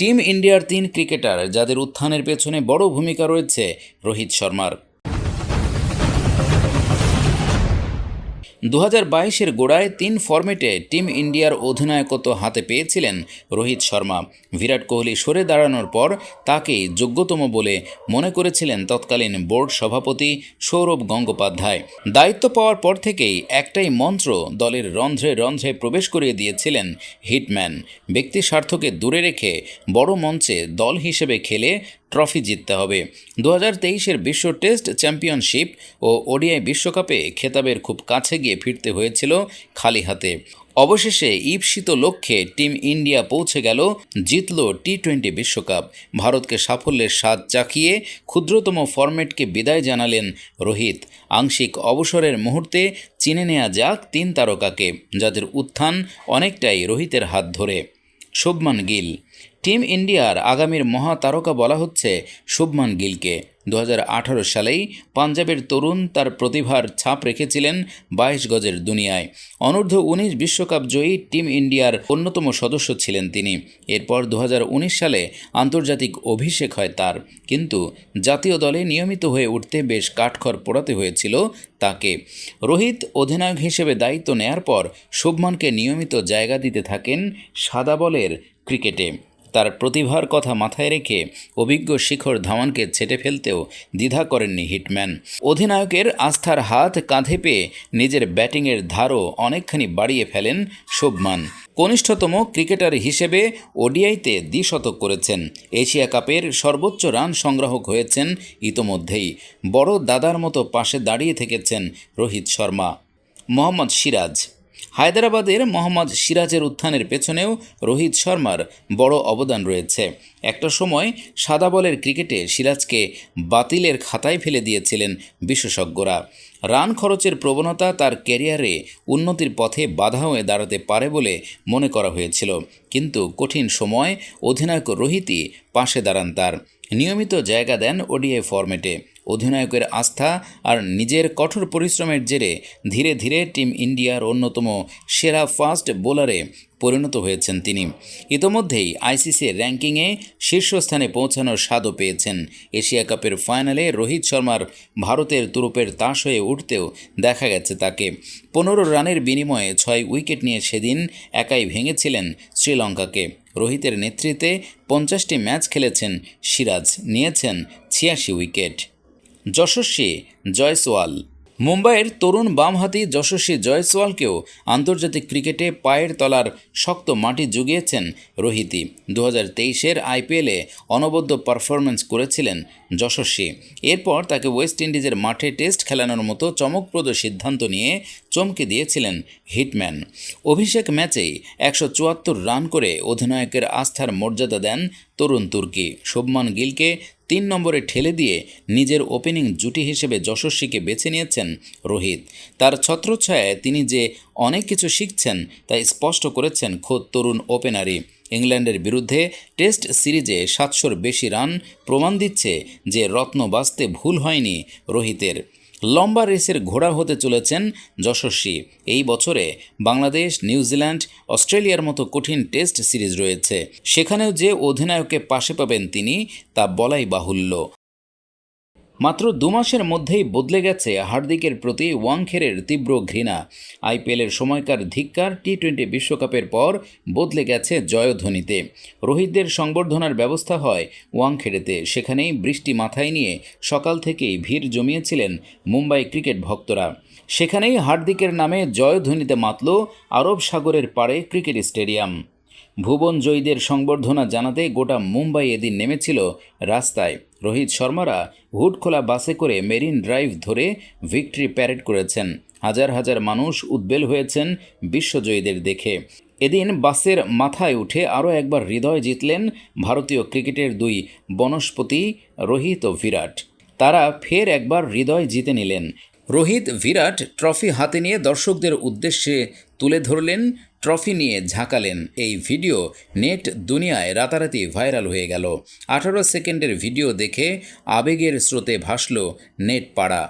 Team ইন্ডিয়ার তিন cricketer যাদের উত্থানের পেছনে বড় ভূমিকা রয়েছে রোহিত শর্মার। দু হাজার বাইশের গোড়ায় তিন ফরম্যাটে টিম ইন্ডিয়ার অধিনায়কত্ব হাতে পেয়েছিলেন রোহিত শর্মা। বিরাট কোহলি সরে দাঁড়ানোর পর তাকে যোগ্যতম বলে মনে করেছিলেন তৎকালীন বোর্ড সভাপতি সৌরভ গঙ্গোপাধ্যায়। দায়িত্ব পাওয়ার পর থেকেই একটাই মন্ত্র দলের রন্ধ্রে রন্ধ্রে প্রবেশ করিয়ে দিয়েছিলেন হিটম্যান। ব্যক্তি স্বার্থকে দূরে রেখে বড় মঞ্চে দল হিসেবে খেলে ট্রফি জিততে হবে। দু হাজার তেইশের বিশ্ব টেস্ট চ্যাম্পিয়নশিপ ও ওডিআই বিশ্বকাপে খেতাবের খুব কাছে গিয়ে ফিরতে হয়েছিল খালি হাতে। অবশেষে ঈপ্সিত লক্ষ্যে টিম ইন্ডিয়া পৌঁছে গেল, জিতল টি টোয়েন্টি বিশ্বকাপ। ভারতকে সাফল্যের স্বাদ চাখিয়ে ক্ষুদ্রতম ফরম্যাটকে বিদায় জানালেন রোহিত। আংশিক অবসরের মুহূর্তে চিনে নেওয়া যাক তিন তারকাকে, যাদের উত্থান অনেকটাই রোহিতের হাত ধরে। শুভমান গিল। টিম ইন্ডিয়ার আগামীর মহাতারকা বলা হচ্ছে শুভমান গিলকে। দু হাজার আঠারো সালেই পাঞ্জাবের তরুণ তার প্রতিভার ছাপ রেখেছিলেন বাইশ গজের দুনিয়ায়। অনূর্ধ্ব উনিশ বিশ্বকাপ জয়ী টিম ইন্ডিয়ার অন্যতম সদস্য ছিলেন তিনি। এরপর দু হাজার উনিশ সালে আন্তর্জাতিক অভিষেক হয় তার। কিন্তু জাতীয় দলে নিয়মিত হয়ে উঠতে বেশ কাঠখড় পোড়াতে হয়েছিল তাকে। রোহিত অধিনায়ক হিসেবে দায়িত্ব নেয়ার পর শুভমানকে নিয়মিত জায়গা দিতে থাকেন সাদা বলের ক্রিকেটে। তার প্রতিভার কথা মাথায় রেখে অভিজ্ঞ শিখর ধাওয়ানকে ছেটে ফেলতেও দ্বিধা করেননি হিটম্যান। অধিনায়কের আস্থার হাত কাঁধে পেয়ে নিজের ব্যাটিংয়ের ধারও অনেকখানি বাড়িয়ে ফেলেন শুভমান। কনিষ্ঠতম ক্রিকেটার হিসেবে ওডিআইতে দ্বিশতক করেছেন। এশিয়া কাপের সর্বোচ্চ রান সংগ্রাহক হয়েছেন ইতোমধ্যেই। বড় দাদার মতো পাশে দাঁড়িয়ে থেকেছেন রোহিত শর্মা। মোহাম্মদ সিরাজ হায়দ্রাবাদের মোহাম্মদ সিরাজের উত্থানের পেছনেও রোহিত শর্মার বড় অবদান রয়েছে। একটা সময় সাদা বলের ক্রিকেটে সিরাজকে বাতিলের খাতায় ফেলে দিয়েছিলেন বিশেষজ্ঞরা। রান খরচের প্রবণতা তার ক্যারিয়ারে উন্নতির পথে বাধা হয়ে দাঁড়াতে পারে বলে মনে করা হয়েছিল। কিন্তু কঠিন সময় অধিনায়ক রোহিতই পাশে দাঁড়ান তার। নিয়মিত জায়গা দেন ওডিআই ফরম্যাটে। অধিনায়কের আস্থা আর নিজের কঠোর পরিশ্রমের জেরে ধীরে ধীরে টিম ইন্ডিয়ার অন্যতম সেরা ফাস্ট বোলারে পরিণত হয়েছেন তিনি। ইতোমধ্যেই আইসিসির র্যাঙ্কিংয়ে শীর্ষস্থানে পৌঁছানোর স্বাদও পেয়েছেন। এশিয়া কাপের ফাইনালে রোহিত শর্মার ভারতের তুরুপের তাস হয়ে উঠতেও দেখা গেছে তাকে। পনেরো রানের বিনিময়ে ছয় উইকেট নিয়ে সেদিন একাই ভেঙেছিলেন শ্রীলঙ্কাকে। রোহিতের নেতৃত্বে পঞ্চাশটি ম্যাচ খেলেছেন, সিরাজ নিয়েছেন ছিয়াশি উইকেট। যশস্বী জয়সওয়াল। মুম্বাইয়ের তরুণ বামহাতি যশস্বী জয়সওয়ালকেও আন্তর্জাতিক ক্রিকেটে পায়ের তলার শক্ত মাটি জুগিয়েছেন রোহিতই দু হাজার তেইশের আইপিএলে অনবদ্য পারফরমেন্স করেছিলেন যশস্বী। এরপর তাকে ওয়েস্ট ইন্ডিজের মাঠে টেস্ট খেলানোর মতো চমকপ্রদ সিদ্ধান্ত নিয়ে চমকে দিয়েছিলেন হিটম্যান। অভিষেক ম্যাচেই একশো চুয়াত্তর রান করে অধিনায়কের আস্থার মর্যাদা দেন তরুণ তুর্কি। শুভমান গিলকে তিন নম্বরে ঠেলে দিয়ে নিজের ওপেনিং জুটি হিসেবে যশস্বীকে বেছে নিয়েছেন রোহিত। তার ছত্রছায়ায় তিনি যে অনেক কিছু শিখছেন, তা স্পষ্ট করেছেন খোদ তরুণ ওপেনারই। ইংল্যান্ডের বিরুদ্ধে টেস্ট সিরিজে সাতশোর বেশি রান প্রমাণ দিচ্ছে যে রত্ন বাঁচতে ভুল হয়নি রোহিতের। লম্বা রেসের ঘোড়া হতে চলেছেন যশস্বী। এই বছরে বাংলাদেশ নিউজিল্যান্ড অস্ট্রেলিয়ার মতো কঠিন টেস্ট সিরিজ রয়েছে। সেখানেও যে অধিনায়ককে পাশে পাবেন তিনি, তা বলাই বাহুল্য। মাত্র দু মাসের মধ্যেই বদলে গেছে হার্দিকের প্রতি ওয়াংখেরের তীব্র ঘৃণা। আইপিএলের সময়কার ধিক্কার টি টোয়েন্টি বিশ্বকাপের পর বদলে গেছে জয়ধ্বনিতে। রোহিতদের সংবর্ধনার ব্যবস্থা হয় ওয়াংখেড়েতে। সেখানেই বৃষ্টি মাথায় নিয়ে সকাল থেকেই ভিড় জমিয়েছিলেন মুম্বাই ক্রিকেট ভক্তরা। সেখানেই হার্দিকের নামে জয়ধ্বনিতে মাতল আরব সাগরের পাড়ে ক্রিকেট স্টেডিয়াম। ভুবন জয়ীদের সংবর্ধনা জানাতে গোটা মুম্বাই এদিন নেমেছিল রাস্তায়। রোহিত শর্মারা হুড খোলা বাসে করে মেরিন ড্রাইভ ধরে ভিক্টরি প্যারেড করেছেন। হাজার হাজার মানুষ উদ্বেল হয়েছেন বিশ্বজয়ীদের দেখে। এদিন বাসের মাথায় উঠে আরও একবার হৃদয় জিতলেন ভারতীয় ক্রিকেটের দুই বনস্পতি রোহিত ও বিরাট। তারা ফের একবার হৃদয় জিতে নিলেন। রোহিত বিরাট ট্রফি হাতে নিয়ে দর্শকদের উদ্দেশ্যে তুলে ধরলেন, ট্রফি নিয়ে ঝাঁকালেন। এই ভিডিও নেট দুনিয়ায় রাতারাতি ভাইরাল হয়ে গেল। আঠারো সেকেন্ডের ভিডিও দেখে আবেগের স্রোতে ভাসল নেট পাড়া